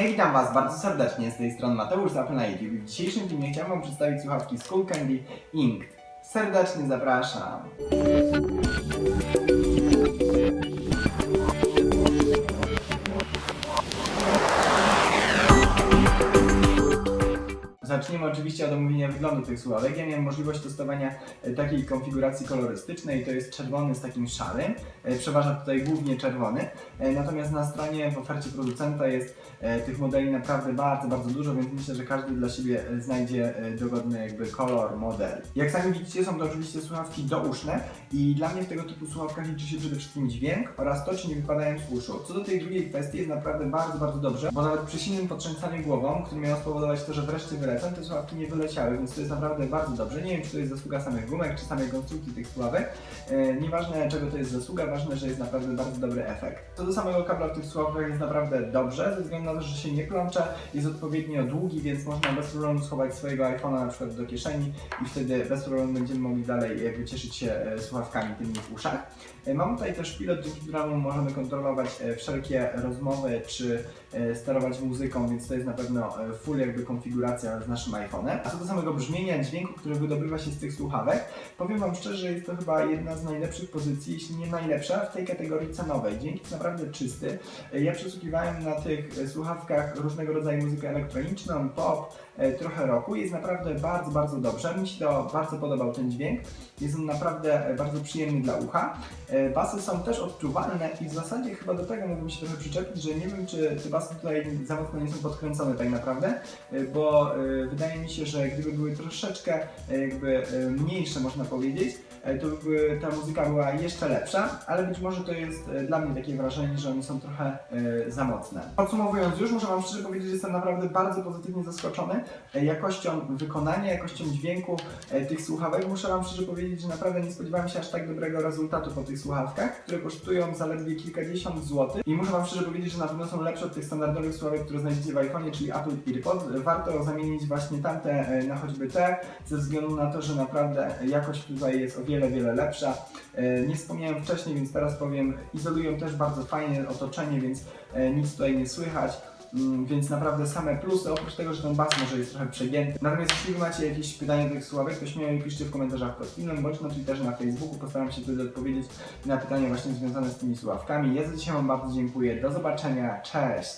Hej, witam Was bardzo serdecznie z tej strony Mateusz Zapl na YouTube. W dzisiejszym filmie chciałem Wam przedstawić słuchawki Skull Candy. Serdecznie zapraszam. Zacznijmy oczywiście od omówienia wyglądu tych słuchawek. Ja miałem możliwość testowania e, takiej konfiguracji kolorystycznej, to jest czerwony z takim szarym. E, Przeważa tutaj głównie czerwony. E, Natomiast na stronie w ofercie producenta jest tych modeli naprawdę bardzo, bardzo dużo, więc myślę, że każdy dla siebie znajdzie dogodny jakby kolor, model. Jak sami widzicie, są to oczywiście słuchawki douszne i dla mnie w tego typu słuchawkach liczy się przede wszystkim dźwięk oraz to, czy nie wypadają z uszu. Co do tej drugiej kwestii jest naprawdę bardzo, bardzo dobrze, bo nawet przy silnym potrząsaniu głową, który miał spowodować to, że wreszcie wylecą, te słuchawki nie wyleciały, więc to jest naprawdę bardzo dobrze. Nie wiem, czy to jest zasługa samych gumek, czy samej konstrukcji tych słuchawek. E, nieważne czego to jest zasługa, ważne, że jest naprawdę bardzo dobry efekt. Co do samego kabla w tych słuchawkach jest naprawdę dobrze, ze względu na to, że się nie plącze, jest odpowiednio długi, więc można bez problemu schować swojego iPhone'a na przykład do kieszeni i wtedy bez problemu będziemy mogli dalej jakby cieszyć się e, słuchawkami tymi w uszach. E, Mam tutaj też pilot, dzięki któremu możemy kontrolować wszelkie rozmowy czy sterować muzyką, więc to jest na pewno full jakby konfiguracja naszym iPhone'em. A co do samego brzmienia, dźwięku, który wydobywa się z tych słuchawek, powiem Wam szczerze, że jest to chyba jedna z najlepszych pozycji, jeśli nie najlepsza w tej kategorii cenowej. Dźwięk jest naprawdę czysty. Ja przesłuchiwałem na tych słuchawkach różnego rodzaju muzykę elektroniczną, pop, e, trochę rocku. Jest naprawdę bardzo, bardzo dobrze. Mi się to bardzo podobał ten dźwięk. Jest on naprawdę e, bardzo przyjemny dla ucha. E, Basy są też odczuwalne i w zasadzie chyba do tego mógłbym się trochę przyczepić, że nie wiem, czy te basy tutaj za mocno nie są podkręcone tak naprawdę, bo wydaje mi się, że gdyby były troszeczkę e, jakby e, mniejsze, można powiedzieć, e, to by ta muzyka była jeszcze lepsza, ale być może to jest dla mnie takie wrażenie, że one są trochę za mocne. Podsumowując już, muszę Wam szczerze powiedzieć, że jestem naprawdę bardzo pozytywnie zaskoczony jakością wykonania, jakością dźwięku tych słuchawek. Muszę Wam szczerze powiedzieć, że naprawdę nie spodziewałem się aż tak dobrego rezultatu po tych słuchawkach, które kosztują zaledwie kilkadziesiąt złotych i muszę Wam szczerze powiedzieć, że na pewno są lepsze od tych standardowych słuchawek, które znajdziecie w iPhone'ie, czyli Apple AirPods. Warto zamienić właśnie tamte e, na choćby te, ze względu na to, że naprawdę jakość tutaj jest o wiele, wiele lepsza. E, Nie wspomniałem wcześniej, więc teraz powiem, izolują też bardzo fajnie otoczenie, więc e, nic tutaj nie słychać. Mm, Więc naprawdę same plusy, oprócz tego, że ten bas może jest trochę przegięty. Natomiast jeśli macie jakieś pytania do tych słuchawek, to śmiało piszcie w komentarzach pod filmem, bądź na Twitterze, na Facebooku. Postaram się wtedy odpowiedzieć na pytania właśnie związane z tymi słuchawkami. Ja za dzisiaj wam bardzo dziękuję. Do zobaczenia. Cześć!